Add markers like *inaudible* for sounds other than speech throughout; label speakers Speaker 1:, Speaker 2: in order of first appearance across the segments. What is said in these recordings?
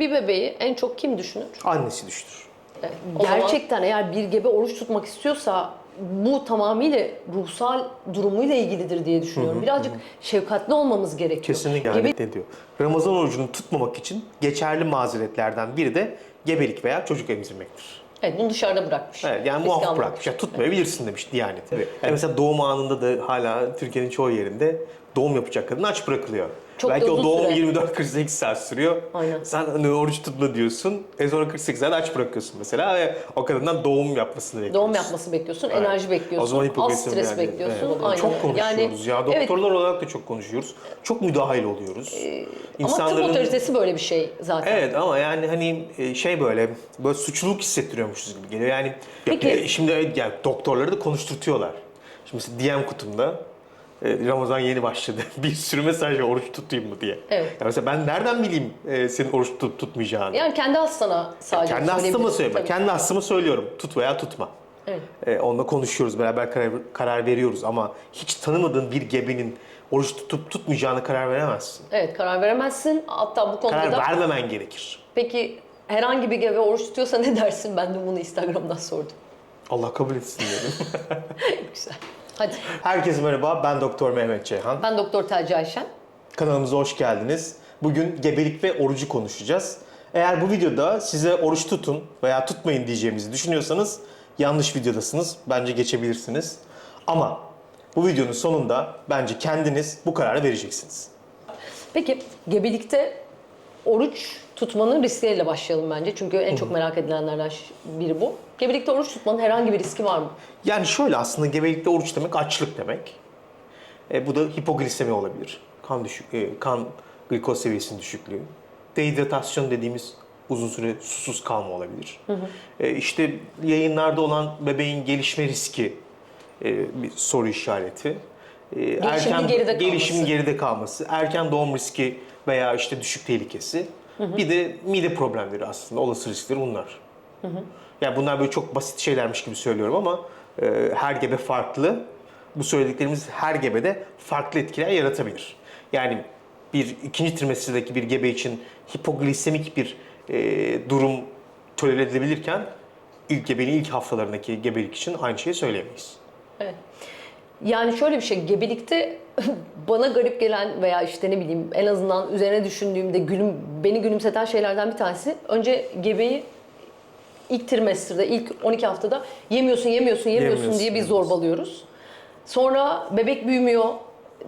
Speaker 1: Bir bebeği en çok kim düşünür?
Speaker 2: Annesi düştür.
Speaker 1: O Gerçekten eğer bir gebe oruç tutmak istiyorsa bu tamamıyla ruhsal durumuyla ilgilidir diye düşünüyorum. Birazcık şefkatli olmamız gerekiyor.
Speaker 2: Kesinlikle
Speaker 1: Gebe-
Speaker 2: yani ne diyor? Ramazan orucunu tutmamak için geçerli mazeretlerden biri de gebelik veya çocuk emzirmektir.
Speaker 1: Evet bunu dışarıda bırakmış.
Speaker 2: Evet yani muaf bırakmış. Ya tutmayabilirsin demiş Diyanet. Yani mesela doğum anında da hala Türkiye'nin çoğu yerinde doğum yapacak kadın aç bırakılıyor.
Speaker 1: Çok
Speaker 2: Belki o doğum
Speaker 1: süre.
Speaker 2: 24-48 saat sürüyor.
Speaker 1: Aynen.
Speaker 2: Sen hani oruç tutma diyorsun. E sonra 48 saat aç bırakıyorsun mesela ve o kadından doğum yapmasını bekliyorsun.
Speaker 1: Doğum yapması bekliyorsun,
Speaker 2: Evet.
Speaker 1: enerji bekliyorsun,
Speaker 2: O zaman
Speaker 1: az stres
Speaker 2: yani.
Speaker 1: bekliyorsun.
Speaker 2: Evet.
Speaker 1: Aynen.
Speaker 2: Çok konuşuyoruz ya.
Speaker 1: evet,
Speaker 2: Doktorlar olarak da çok konuşuyoruz. Çok müdahil oluyoruz.
Speaker 1: ama tıp otoritesi böyle bir şey zaten.
Speaker 2: Evet ama yani hani e, şey böyle böyle suçluluk hissettiriyormuşuz gibi geliyor. Yani
Speaker 1: Peki-
Speaker 2: e, şimdi evet, yani doktorları da konuşturtuyorlar. Şimdi DM kutumda Ramazan yeni başladı. *laughs* Bir sürü mesaj var, oruç tutayım mı diye.
Speaker 1: Evet.
Speaker 2: Ya mesela ben nereden bileyim e, senin oruç tutup tutmayacağını?
Speaker 1: Yani kendi hastana sadece
Speaker 2: kendi hastama.
Speaker 1: Tabii.
Speaker 2: Kendi hastama söylüyorum. Tut veya tutma.
Speaker 1: Evet.
Speaker 2: E, onunla konuşuyoruz, beraber karar, karar veriyoruz ama hiç tanımadığın bir gebenin oruç tutup tutmayacağını karar veremezsin.
Speaker 1: Evet karar veremezsin. Hatta bu konuda
Speaker 2: Karar
Speaker 1: da
Speaker 2: vermemen gerekir.
Speaker 1: peki herhangi bir gebe oruç tutuyorsa ne *laughs* dersin? Ben de bunu Instagram'dan sordum.
Speaker 2: Allah kabul etsin diyelim. *laughs*
Speaker 1: Güzel. Hadi.
Speaker 2: Herkese merhaba, ben Doktor Mehmet Ceyhan.
Speaker 1: Ben Doktor Tercih Ayşen.
Speaker 2: Kanalımıza hoş geldiniz. Bugün gebelik ve orucu konuşacağız. Eğer bu videoda size oruç tutun veya tutmayın diyeceğimizi düşünüyorsanız yanlış videodasınız. Bence geçebilirsiniz. Ama bu videonun sonunda bence kendiniz bu kararı vereceksiniz.
Speaker 1: Peki gebelikte oruç tutmanın riskleriyle başlayalım bence. Çünkü en çok merak edilenlerden biri bu. Gebelikte oruç tutmanın herhangi bir riski var mı?
Speaker 2: Yani şöyle aslında gebelikte oruç demek açlık demek. E, bu da hipoglisemi olabilir. Kan düşük, e, kan glikoz seviyesinin düşüklüğü. Dehidratasyon dediğimiz uzun süre susuz kalma olabilir. E, işte yayınlarda olan bebeğin gelişme riski e, bir soru işareti. E,
Speaker 1: Gelişimin geride kalması.
Speaker 2: gelişimin geride kalması, erken doğum riski veya işte düşük tehlikesi. Bir de mide problemleri aslında olası riskleri bunlar. Yani bunlar böyle çok basit şeylermiş gibi söylüyorum ama e, her gebe farklı. Bu söylediklerimiz her gebede farklı etkiler yaratabilir. Yani bir ikinci trimesterdeki bir gebe için hipoglisemik bir e, durum tolere edilebilirken ilk gebenin ilk haftalarındaki gebelik için aynı şeyi söyleyemeyiz.
Speaker 1: Yani şöyle bir şey, gebelikte *laughs* bana garip gelen veya işte ne bileyim en azından üzerine düşündüğümde gülüm, beni gülümseten şeylerden bir tanesi önce gebeyi ilk trimesterde, ilk 12 haftada yemiyorsun, yemiyorsun, yemiyorsun
Speaker 2: Yemiyorsun,
Speaker 1: diye bir
Speaker 2: yemiyorsun.
Speaker 1: zorbalıyoruz. Sonra bebek büyümüyor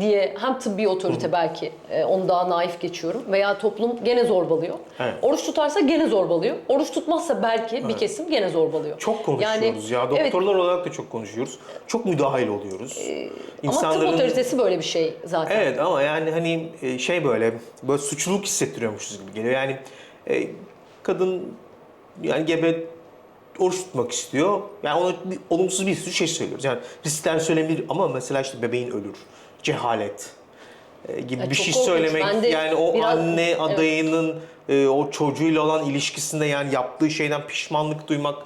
Speaker 1: diye hem tıbbi otorite belki e, onu daha naif geçiyorum veya toplum gene zorbalıyor.
Speaker 2: Evet.
Speaker 1: Oruç tutarsa gene zorbalıyor. Oruç tutmazsa belki bir kesim gene zorbalıyor.
Speaker 2: Çok konuşuyoruz ya.
Speaker 1: evet,
Speaker 2: Doktorlar olarak da çok konuşuyoruz. Çok müdahil oluyoruz.
Speaker 1: ama tıp otoritesi böyle bir şey zaten.
Speaker 2: Evet ama yani hani e, şey böyle böyle suçluluk hissettiriyormuşuz gibi geliyor. Yani e, kadın yani gebe oruç tutmak istiyor. Yani ona bir, olumsuz bir sürü şey söylüyoruz. Yani riskler söylenebilir ama mesela işte bebeğin ölür, cehalet e, gibi
Speaker 1: Ya
Speaker 2: bir şey söylemek
Speaker 1: de
Speaker 2: yani o
Speaker 1: biraz-
Speaker 2: anne
Speaker 1: evet.
Speaker 2: adayının e, o çocuğuyla olan ilişkisinde yani yaptığı şeyden pişmanlık duymak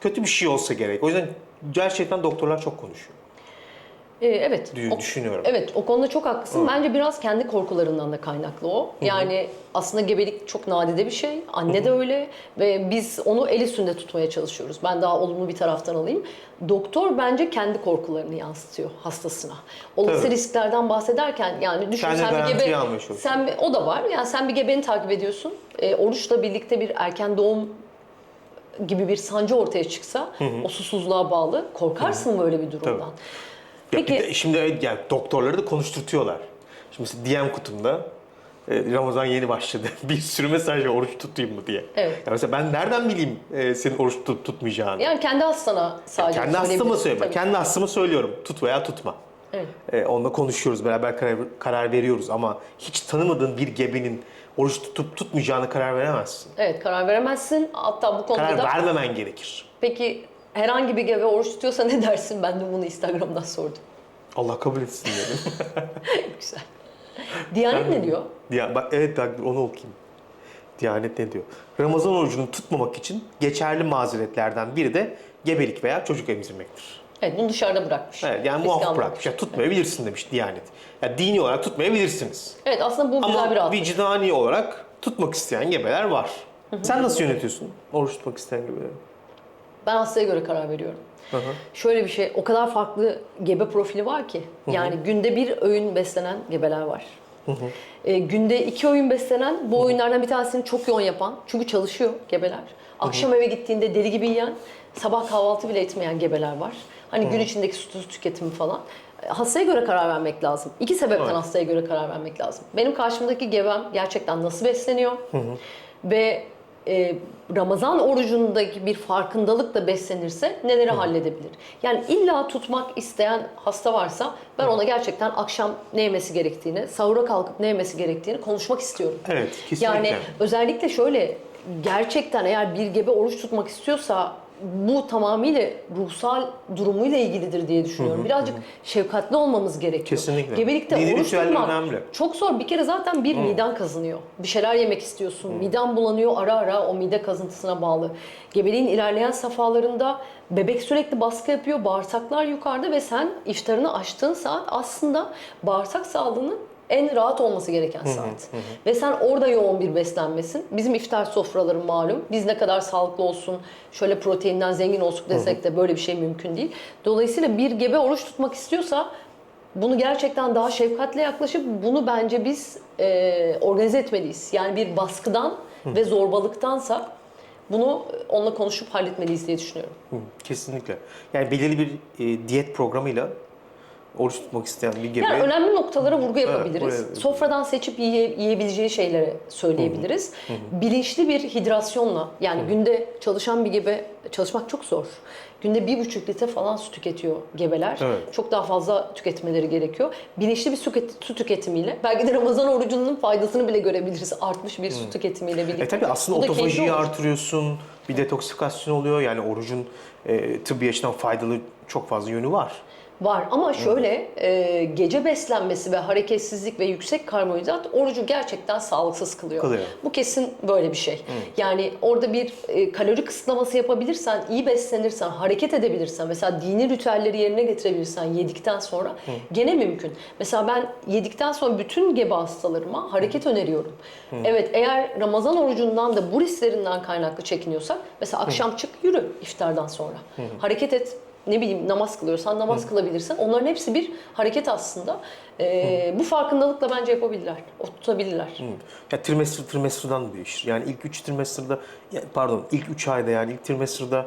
Speaker 2: kötü bir şey olsa gerek. O yüzden gerçekten doktorlar çok konuşuyor.
Speaker 1: Ee, evet.
Speaker 2: diye
Speaker 1: O-
Speaker 2: düşünüyorum.
Speaker 1: Evet, o konuda çok haklısın. Bence biraz kendi korkularından da kaynaklı o. Yani aslında gebelik çok nadide bir şey. Anne de öyle ve biz onu el üstünde tutmaya çalışıyoruz. Ben daha olumlu bir taraftan alayım. Doktor bence kendi korkularını yansıtıyor hastasına. Olası
Speaker 2: Tabii.
Speaker 1: risklerden bahsederken yani düşün
Speaker 2: Kendi
Speaker 1: sen bir gebe sen bir, o da var. Yani sen bir gebeni takip ediyorsun. E, oruçla birlikte bir erken doğum gibi bir sancı ortaya çıksa o susuzluğa bağlı korkarsın böyle bir durumdan.
Speaker 2: Ya
Speaker 1: Peki
Speaker 2: bir de şimdi yani doktorları da konuşturtuyorlar. Şimdi mesela DM kutumda e, Ramazan yeni başladı. *laughs* Bir sürü mesaj var oruç tutayım mı diye.
Speaker 1: Evet.
Speaker 2: Ya mesela ben nereden bileyim e, senin oruç tutup tutmayacağını?
Speaker 1: Yani kendi hastana sadece
Speaker 2: kendi hastama
Speaker 1: söyleyebilirsin.
Speaker 2: söylüyorum. Kendi hastama söylüyorum. Tut veya tutma.
Speaker 1: Evet.
Speaker 2: E, onunla konuşuyoruz, beraber karar, karar veriyoruz ama hiç tanımadığın bir gebenin oruç tutup tutmayacağını karar veremezsin.
Speaker 1: Evet karar veremezsin. Hatta bu konuda
Speaker 2: Karar
Speaker 1: da
Speaker 2: vermemen gerekir.
Speaker 1: peki herhangi bir gebe oruç tutuyorsa ne dersin? Ben de bunu Instagram'dan sordum.
Speaker 2: Allah kabul etsin diyelim. *laughs*
Speaker 1: Güzel. Diyanet ne diyor?
Speaker 2: Ya, bak, evet bak onu okuyayım. Diyanet ne diyor? Ramazan orucunu tutmamak için geçerli mazeretlerden biri de gebelik veya çocuk emzirmektir.
Speaker 1: Evet bunu dışarıda bırakmış.
Speaker 2: Evet, yani muaf bırakmış. Ya, tutmayabilirsin demiş Diyanet. Ya, dini olarak tutmayabilirsiniz.
Speaker 1: Evet aslında bu güzel bir
Speaker 2: Ama
Speaker 1: rahatlık.
Speaker 2: vicdani olarak tutmak isteyen gebeler var. Sen nasıl yönetiyorsun oruç tutmak isteyen gebeleri?
Speaker 1: Ben hastaya göre karar veriyorum.
Speaker 2: Hı hı.
Speaker 1: Şöyle bir şey, o kadar farklı gebe profili var ki. Yani günde bir öğün beslenen gebeler var. E, günde iki öğün beslenen, bu öğünlerden bir tanesini çok yoğun yapan, çünkü çalışıyor gebeler. Akşam eve gittiğinde deli gibi yiyen, sabah kahvaltı bile etmeyen gebeler var. Hani gün içindeki su tüketimi falan. Hastaya göre karar vermek lazım. İki sebepten
Speaker 2: Evet.
Speaker 1: hastaya göre karar vermek lazım. Benim karşımdaki gebem gerçekten nasıl besleniyor ve e, Ramazan orucundaki bir farkındalıkla beslenirse neleri halledebilir? Yani illa tutmak isteyen hasta varsa ben ona gerçekten akşam ne yemesi gerektiğini, sahura kalkıp ne yemesi gerektiğini konuşmak istiyorum.
Speaker 2: Evet, kesinlikle.
Speaker 1: Yani özellikle şöyle gerçekten eğer bir gebe oruç tutmak istiyorsa bu tamamıyla ruhsal durumuyla ilgilidir diye düşünüyorum. Birazcık şefkatli olmamız gerekiyor.
Speaker 2: Kesinlikle.
Speaker 1: Gebelikte
Speaker 2: Dini
Speaker 1: oruç tutmak
Speaker 2: önemli.
Speaker 1: çok zor. Bir kere zaten bir miden kazınıyor. Bir şeyler yemek istiyorsun. Miden bulanıyor ara ara o mide kazıntısına bağlı. Gebeliğin ilerleyen safhalarında bebek sürekli baskı yapıyor. Bağırsaklar yukarıda ve sen iftarını açtığın saat aslında bağırsak sağlığının en rahat olması gereken saat. Ve sen orada yoğun bir beslenmesin. Bizim iftar sofraları malum. Biz ne kadar sağlıklı olsun, şöyle proteinden zengin olsun desek de böyle bir şey mümkün değil. Dolayısıyla bir gebe oruç tutmak istiyorsa bunu gerçekten daha şefkatle yaklaşıp bunu bence biz e, organize etmeliyiz. Yani bir baskıdan ve zorbalıktansa bunu onunla konuşup halletmeliyiz diye düşünüyorum.
Speaker 2: Kesinlikle. Yani belirli bir e, diyet programıyla oruç tutmak isteyen bir gebe
Speaker 1: Yani önemli noktalara vurgu yapabiliriz.
Speaker 2: buraya-
Speaker 1: Sofradan seçip yiye- yiyebileceği şeyleri söyleyebiliriz. Bilinçli bir hidrasyonla yani günde çalışan bir gebe çalışmak çok zor. Günde bir buçuk litre falan su tüketiyor gebeler.
Speaker 2: Evet.
Speaker 1: Çok daha fazla tüketmeleri gerekiyor. Bilinçli bir su, su tüketimiyle belki de Ramazan orucunun faydasını bile görebiliriz. Artmış bir su tüketimiyle birlikte.
Speaker 2: E tabii aslında otofajiyi artırıyorsun, bir detoksifikasyon oluyor. Yani orucun e, tıbbi açıdan faydalı çok fazla yönü var.
Speaker 1: Var ama şöyle e, gece beslenmesi ve hareketsizlik ve yüksek karbonhidrat orucu gerçekten sağlıksız kılıyor.
Speaker 2: Kılıyor.
Speaker 1: Bu kesin böyle bir şey. Yani orada bir e, kalori kısıtlaması yapabilirsen, iyi beslenirsen, hareket edebilirsen, mesela dini ritüelleri yerine getirebilirsen yedikten sonra gene mümkün. Mesela ben yedikten sonra bütün gebe hastalarıma hareket öneriyorum. Evet eğer Ramazan orucundan da bu risklerinden kaynaklı çekiniyorsak mesela akşam çık yürü iftardan sonra. Hareket et ne bileyim namaz kılıyorsan namaz kılabilirsin. Onların hepsi bir hareket aslında. Ee, bu farkındalıkla bence yapabilirler. O tutabilirler.
Speaker 2: Ya trimester trimesterdan da değişir. Yani ilk 3 trimesterda, pardon ilk 3 ayda yani ilk trimesterda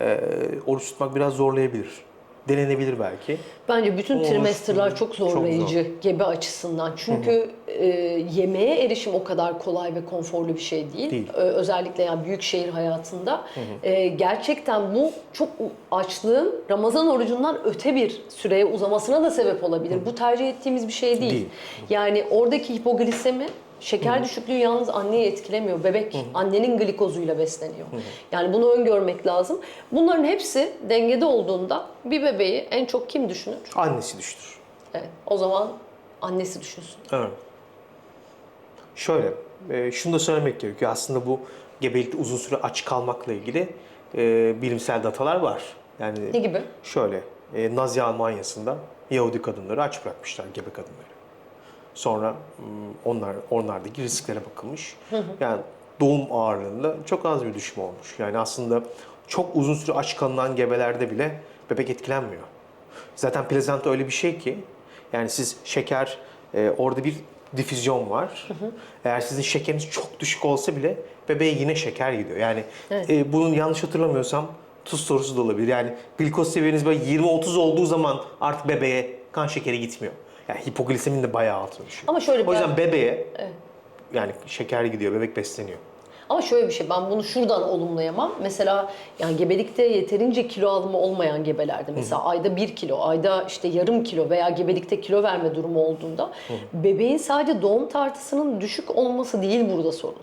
Speaker 2: e, oruç tutmak biraz zorlayabilir. Denenebilir belki.
Speaker 1: Bence bütün
Speaker 2: Olur.
Speaker 1: trimesterlar çok
Speaker 2: Çok
Speaker 1: zorlayıcı gebe açısından. Çünkü e, yemeğe erişim o kadar kolay ve konforlu bir şey değil.
Speaker 2: Değil.
Speaker 1: Ö- özellikle yani büyük şehir hayatında. E, gerçekten bu çok açlığın Ramazan orucundan öte bir süreye uzamasına da sebep olabilir. Bu tercih ettiğimiz bir şey değil.
Speaker 2: Değil.
Speaker 1: Yani oradaki hipoglisemi Şeker düşüklüğü yalnız anneyi etkilemiyor. Bebek annenin glikozuyla besleniyor. Yani bunu öngörmek lazım. Bunların hepsi dengede olduğunda bir bebeği en çok kim düşünür?
Speaker 2: Annesi düştür.
Speaker 1: Evet, o zaman annesi düşünsün.
Speaker 2: Evet. Şöyle, e, şunu da söylemek gerekiyor. Aslında bu gebelikte uzun süre aç kalmakla ilgili e, bilimsel datalar var. Yani
Speaker 1: Ne gibi?
Speaker 2: Şöyle, e, Nazi Almanya'sında Yahudi kadınları aç bırakmışlar, gebe kadınları. Sonra onlar onlardaki risklere bakılmış. Yani doğum ağırlığında çok az bir düşme olmuş. Yani aslında çok uzun süre aç kalınan gebelerde bile bebek etkilenmiyor. Zaten plazenta öyle bir şey ki yani siz şeker e, orada bir difüzyon var. Eğer sizin şekeriniz çok düşük olsa bile bebeğe yine şeker gidiyor. Yani
Speaker 1: Evet.
Speaker 2: e, bunun yanlış hatırlamıyorsam tuz sorusu da olabilir. Yani glikoz seviyeniz böyle 20-30 olduğu zaman artık bebeğe kan şekeri gitmiyor. Yani hipoglisemin de bayağı altına düşüyor.
Speaker 1: Ama şöyle
Speaker 2: o yüzden
Speaker 1: ben-
Speaker 2: bebeğe yani şeker gidiyor, bebek besleniyor.
Speaker 1: Ama şöyle bir şey, ben bunu şuradan olumlayamam. Mesela yani gebelikte yeterince kilo alımı olmayan gebelerde, mesela ayda bir kilo, ayda işte yarım kilo veya gebelikte kilo verme durumu olduğunda bebeğin sadece doğum tartısının düşük olması değil burada sorun.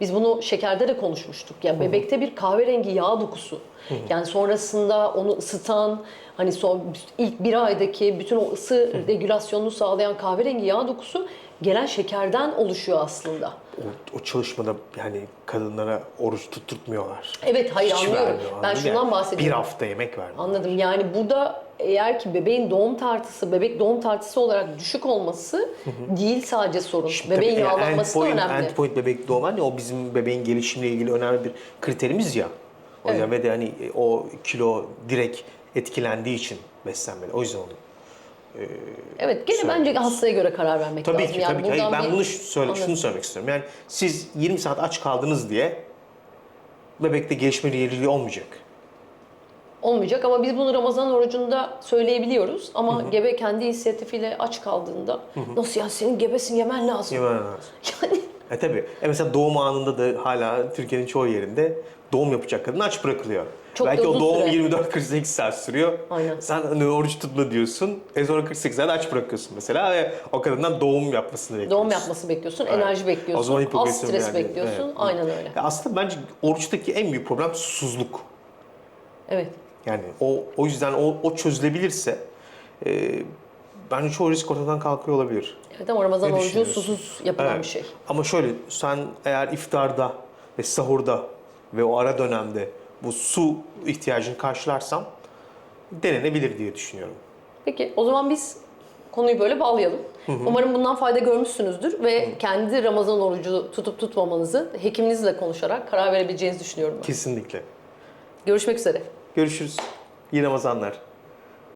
Speaker 1: Biz bunu şekerde de konuşmuştuk. Ya bebekte bir kahverengi yağ dokusu. Yani sonrasında onu ısıtan, hani son ilk bir aydaki bütün o ısı regülasyonunu sağlayan kahverengi yağ dokusu gelen şekerden oluşuyor aslında.
Speaker 2: O, o çalışmada yani kadınlara oruç tutturtmuyorlar.
Speaker 1: Evet hayır
Speaker 2: Hiç
Speaker 1: anlıyorum.
Speaker 2: vermiyor,
Speaker 1: Ben şundan
Speaker 2: mı?
Speaker 1: bahsediyorum.
Speaker 2: Bir hafta yemek vermiyor.
Speaker 1: Anladım. Yani burada eğer ki bebeğin doğum tartısı, bebek doğum tartısı olarak düşük olması değil sadece sorun. bebeğin
Speaker 2: Tabii, yani
Speaker 1: yağlanması da
Speaker 2: endpoint-
Speaker 1: önemli.
Speaker 2: Endpoint bebek doğum hani o bizim bebeğin gelişimiyle ilgili önemli bir kriterimiz ya. O yüzden ve de hani o kilo direkt etkilendiği için beslenmeli. O yüzden onu.
Speaker 1: Evet, gene bence hastaya göre karar vermek
Speaker 2: Tabii
Speaker 1: lazım.
Speaker 2: ki
Speaker 1: Yani
Speaker 2: tabii ki.
Speaker 1: Buradan
Speaker 2: ben
Speaker 1: bir-
Speaker 2: bunu söyle,
Speaker 1: Anladım.
Speaker 2: şunu söylemek istiyorum. Yani siz 20 saat aç kaldınız diye bebekte gelişme geriliği olmayacak.
Speaker 1: Olmayacak ama biz bunu Ramazan orucunda söyleyebiliyoruz. Ama gebe kendi inisiyatifiyle aç kaldığında nasıl ya senin gebesin yemen lazım.
Speaker 2: Yemen lazım. *laughs*
Speaker 1: Yani
Speaker 2: E tabii. E mesela doğum anında da hala Türkiye'nin çoğu yerinde doğum yapacak kadın aç bırakılıyor.
Speaker 1: Çok
Speaker 2: Belki o doğum
Speaker 1: süre.
Speaker 2: 24-48 saat sürüyor.
Speaker 1: Aynen.
Speaker 2: Sen hani oruç tutma diyorsun. E sonra 48 saat aç bırakıyorsun mesela. ve o kadından doğum yapmasını bekliyorsun.
Speaker 1: doğum yapması bekliyorsun,
Speaker 2: Evet.
Speaker 1: enerji bekliyorsun,
Speaker 2: O zaman
Speaker 1: az stres
Speaker 2: yani.
Speaker 1: bekliyorsun.
Speaker 2: Evet.
Speaker 1: Aynen öyle.
Speaker 2: Ya aslında bence oruçtaki en büyük problem susuzluk.
Speaker 1: Evet.
Speaker 2: Yani o o yüzden o, o çözülebilirse e, bence çoğu risk ortadan kalkıyor olabilir.
Speaker 1: Evet ama Ramazan orucu susuz yapılan
Speaker 2: Evet.
Speaker 1: bir şey.
Speaker 2: Ama şöyle sen eğer iftarda ve sahurda ve o ara dönemde bu su ihtiyacını karşılarsan denenebilir diye düşünüyorum.
Speaker 1: Peki o zaman biz konuyu böyle bağlayalım. Umarım bundan fayda görmüşsünüzdür ve kendi Ramazan orucu tutup tutmamanızı hekiminizle konuşarak karar verebileceğinizi düşünüyorum ben.
Speaker 2: Kesinlikle.
Speaker 1: Görüşmek üzere.
Speaker 2: Görüşürüz. İyi Ramazanlar.